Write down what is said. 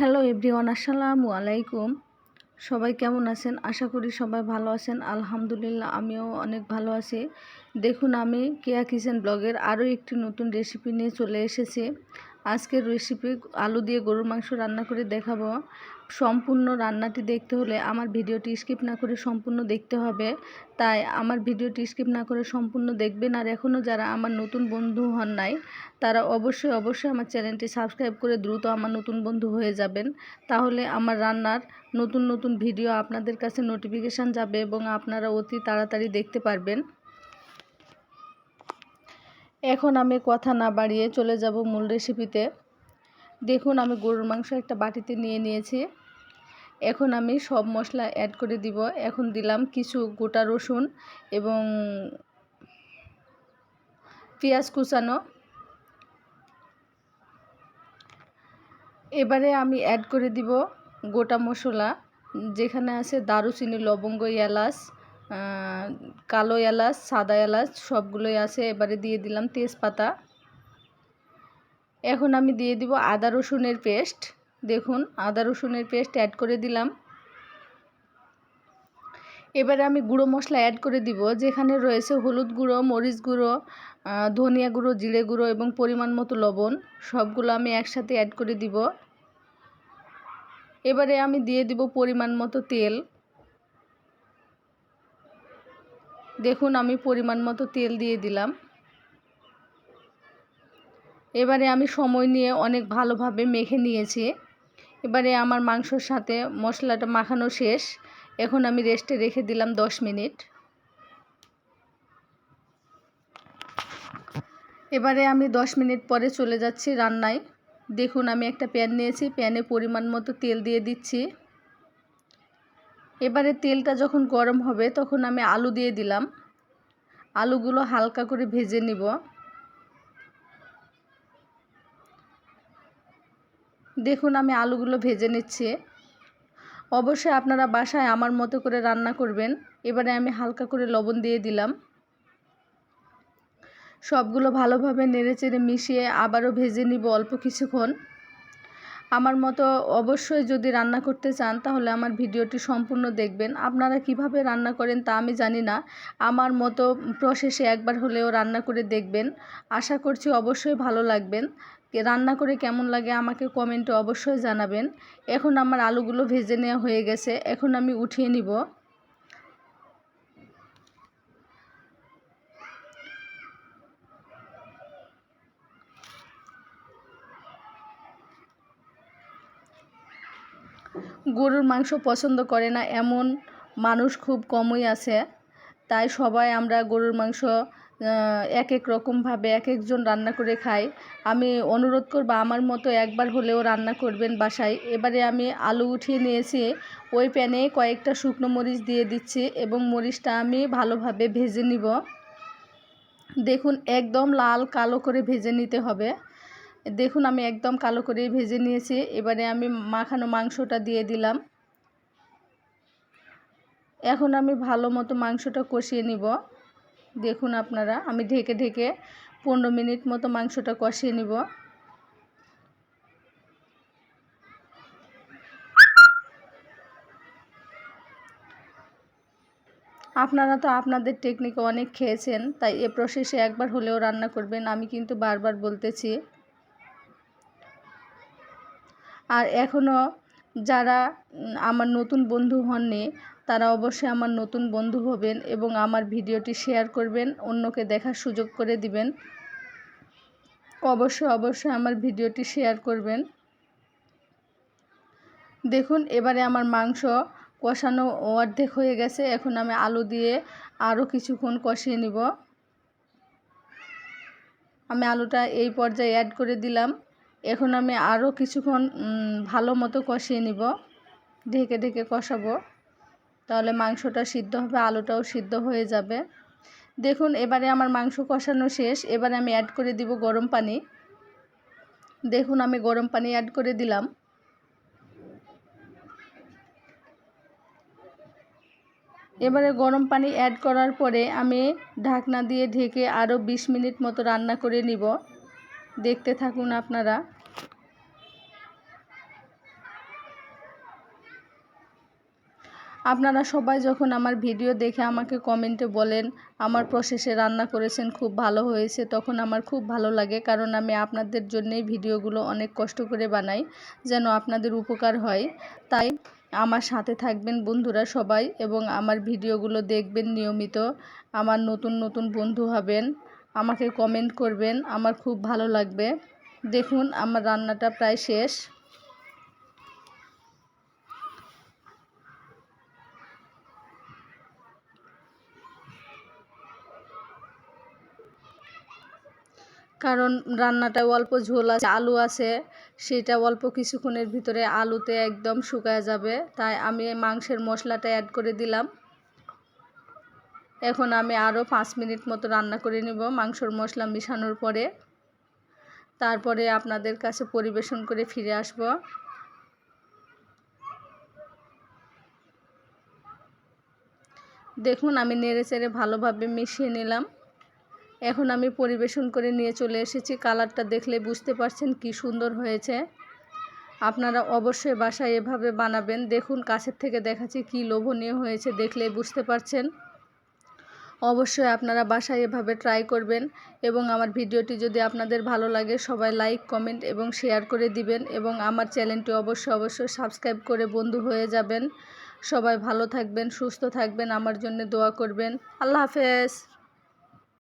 Hello everyone, আসসালামু আলাইকুম। সবাই কেমন আছেন? আশা করি সবাই ভালো আছেন। আলহামদুলিল্লাহ, আমিও অনেক ভালো আছি। দেখুন, আমি কেয়া কিচেন ব্লগের আরও একটি নতুন রেসিপি নিয়ে চলে এসেছি। আজকের রেসিপি আলু দিয়ে গরুর মাংস রান্না করে দেখাবো। সম্পূর্ণ রান্নাটি দেখতে হলে আমার ভিডিওটি স্কিপ না করে সম্পূর্ণ দেখতে হবে। তাই আমার ভিডিওটি স্কিপ না করে সম্পূর্ণ দেখবেন। আর এখনও যারা আমার নতুন বন্ধু হন নাই, তারা অবশ্যই অবশ্যই আমার চ্যানেলটি সাবস্ক্রাইব করে দ্রুত আমার নতুন বন্ধু হয়ে যাবেন। তাহলে আমার রান্নার নতুন নতুন ভিডিও আপনাদের কাছে নোটিফিকেশান যাবে এবং আপনারা অতি তাড়াতাড়ি দেখতে পারবেন। এখন আমি কথা না বাড়িয়ে চলে যাব মূল রেসিপিতে দেখুন, আমি গরুর মাংস একটা বাটিতে নিয়ে নিয়েছি। এখন আমি সব মশলা অ্যাড করে দিব। এখন দিলাম কিছু গোটা রসুন এবং পেঁয়াজ কুচানো। এবারে আমি অ্যাড করে দিব গোটা মশলা, যেখানে আছে দারুচিনি, লবঙ্গ, এলাচ। কালো এলাচ, সাদা এলাচ সবগুলোই আছে। এবারে দিয়ে দিলাম তেজপাতা। এখন আমি দিয়ে দিব আদা রসুনের পেস্ট। দেখুন, আদা রসুনের পেস্ট অ্যাড করে দিলাম। এবারে আমি গুঁড়ো মশলা অ্যাড করে দিব, যেখানে রয়েছে হলুদ গুঁড়ো, মরিচ গুঁড়ো ধনিয়া গুঁড়ো, জিরে গুঁড়ো এবং পরিমাণ মতো লবণ। সবগুলো আমি একসাথে অ্যাড করে দিব। এবারে আমি দিয়ে দিব পরিমাণ মতো তেল। দেখুন, আমি পরিমাণ মতো তেল দিয়ে দিলাম। এবারে আমি সময় নিয়ে অনেক ভালোভাবে মেখে নিয়েছি। এবারে আমার মাংসর সাথে মশলাটা মাখানো শেষ। এখন আমি রেস্টে রেখে দিলাম দশ মিনিট। এবারে আমি দশ মিনিট পরে চলে যাচ্ছি রান্নায়। দেখুন, আমি একটা প্যান নিয়েছি। প্যানে পরিমাণ মতো তেল দিয়ে দিচ্ছি। এবারে তেলটা যখন গরম হবে, তখন আমি আলু দিয়ে দিলাম। আলুগুলো হালকা করে ভেজে নিব। দেখুন, আমি আলুগুলো ভেজে নিচ্ছি। অবশ্যই আপনারা বাসায় আমার মতো করে রান্না করবেন। এবারে আমি হালকা করে লবণ দিয়ে দিলাম। সবগুলো ভালোভাবে নেড়েচেড়ে মিশিয়ে আবারও ভেজে নিব অল্প কিছুক্ষণ। আমার মতো অবশ্যই যদি রান্না করতে চান, তাহলে আমার ভিডিওটি সম্পূর্ণ দেখবেন। আপনারা কীভাবে রান্না করেন তা আমি জানি না। আমার মতো প্রসেসে একবার হলেও রান্না করে দেখবেন। আশা করছি অবশ্যই ভালো লাগবেন। রান্না করে কেমন লাগে আমাকে কমেন্টে অবশ্যই জানাবেন। এখন আমার আলুগুলো ভেজে নেওয়া হয়ে গেছে। এখন আমি উঠিয়ে নিব। গরুর মাংস পছন্দ করে না, এমন মানুষ খুব কমই আছে। তাই সবাই আমরা গরুর মাংস এক এক রকমভাবে এক একজন রান্না করে খাই। আমি অনুরোধ করব, আমার মতো একবার হলেও রান্না করবেন বাসায়। এবারে আমি আলু উঠিয়ে নিয়েছি, ওই প্যানে কয়েকটা শুকনো মরিচ দিয়ে দিচ্ছি এবং মরিচটা আমি ভালোভাবে ভেজে নিব। দেখুন, একদম লাল কালো করে ভেজে নিতে হবে। দেখুন, আমি একদম কালো করে ভেজে নিয়েছি। এবারে আমি মাখানো মাংসটা দিয়ে দিলাম। এখন আমি ভালো মতো মাংসটা কষিয়ে নিব। দেখুন আপনারা, আমি ঢেকে ঢেকে পনেরো মিনিট মতো মাংসটা কষিয়ে নিব। আপনারা তো আপনাদের টেকনিকে অনেক খেয়েছেন, তাই এ প্রসেসে একবার হলেও রান্না করবেন, আমি কিন্তু বারবার বলতেছি। আর এখনও যারা আমার নতুন বন্ধু হননি, তারা অবশ্যই আমার নতুন বন্ধু হবেন এবং আমার ভিডিওটি শেয়ার করবেন, অন্যকে দেখার সুযোগ করে দিবেন। অবশ্যই অবশ্যই আমার ভিডিওটি শেয়ার করবেন। দেখুন, এবারে আমার মাংস কষানো অর্ধেক হয়ে গেছে। এখন আমি আলু দিয়ে আরও কিছুক্ষণ কষিয়ে নিব। আমি আলুটা এই পর্যায়ে অ্যাড করে দিলাম। এখন আমি আরও কিছুক্ষণ ভালো মতো কষিয়ে নিব। ঢেকে ঢেকে কষাবো। তাহলে মাংসটা সিদ্ধ হবে, আলুটাও সিদ্ধ হয়ে যাবে। দেখুন, এবারে আমার মাংস কষানো শেষ। এবারে আমি অ্যাড করে দিব গরম পানি। দেখুন, আমি গরম পানি অ্যাড করে দিলাম। এবারে গরম পানি অ্যাড করার পরে আমি ঢাকনা দিয়ে ঢেকে আরও ২০ মিনিট মতো রান্না করে নিব। দেখতে থাকুন আপনারা। আপনারা সবাই যখন আমার ভিডিও দেখে আমাকে কমেন্টে বলেন, আমার প্রসেসে রান্না করেছেন, খুব ভালো হয়েছে, তখন আমার খুব ভালো লাগে, কারণ আমি আপনাদের জন্যেই ভিডিওগুলো অনেক কষ্ট করে বানাই, যেন আপনাদের উপকার হয়। তাই আমার সাথে থাকবেন বন্ধুরা সবাই এবং আমার ভিডিওগুলো দেখবেন নিয়মিত। আমার নতুন নতুন বন্ধু হবেন। আমাকে কমেন্ট করবেন, আমার খুব ভালো লাগবে। দেখুন, আমার রান্নাটা প্রায় শেষ। কারণ রান্নাটায় অল্প ঝোল আছে, আলু আছে, সেটা অল্প কিছুক্ষণের ভিতরে আলুতে একদম শুকায় যাবে। তাই আমি মাংসের মশলাটা অ্যাড করে দিলাম। এখন আমি আরও পাঁচ মিনিট মতো রান্না করে নেব মাংসর মশলা মিশানোর পরে। তারপরে আপনাদের কাছে পরিবেশন করে ফিরে আসব। দেখুন, আমি নেড়ে চেড়ে ভালোভাবে মিশিয়ে নিলাম। এখন আমি পরিবেশন করে নিয়ে চলে এসেছি। কালারটা দেখলে বুঝতে পারছেন কি সুন্দর হয়েছে। আপনারা অবশ্যই বাসায় এভাবে বানাবেন। দেখুন, কাছের থেকে দেখাচ্ছি কি লোভনীয় হয়েছে দেখলে বুঝতে পারছেন। অবশ্যই আপনারা বাসায় এভাবে ট্রাই করবেন এবং আমার ভিডিওটি যদি আপনাদের ভালো লাগে সবাই লাইক কমেন্ট এবং শেয়ার করে দিবেন এবং আমার চ্যানেলটি অবশ্যই অবশ্যই সাবস্ক্রাইব করে বন্ধু হয়ে যাবেন। সবাই ভালো থাকবেন, সুস্থ থাকবেন, আমার জন্য দোয়া করবেন। আল্লাহ হাফেজ।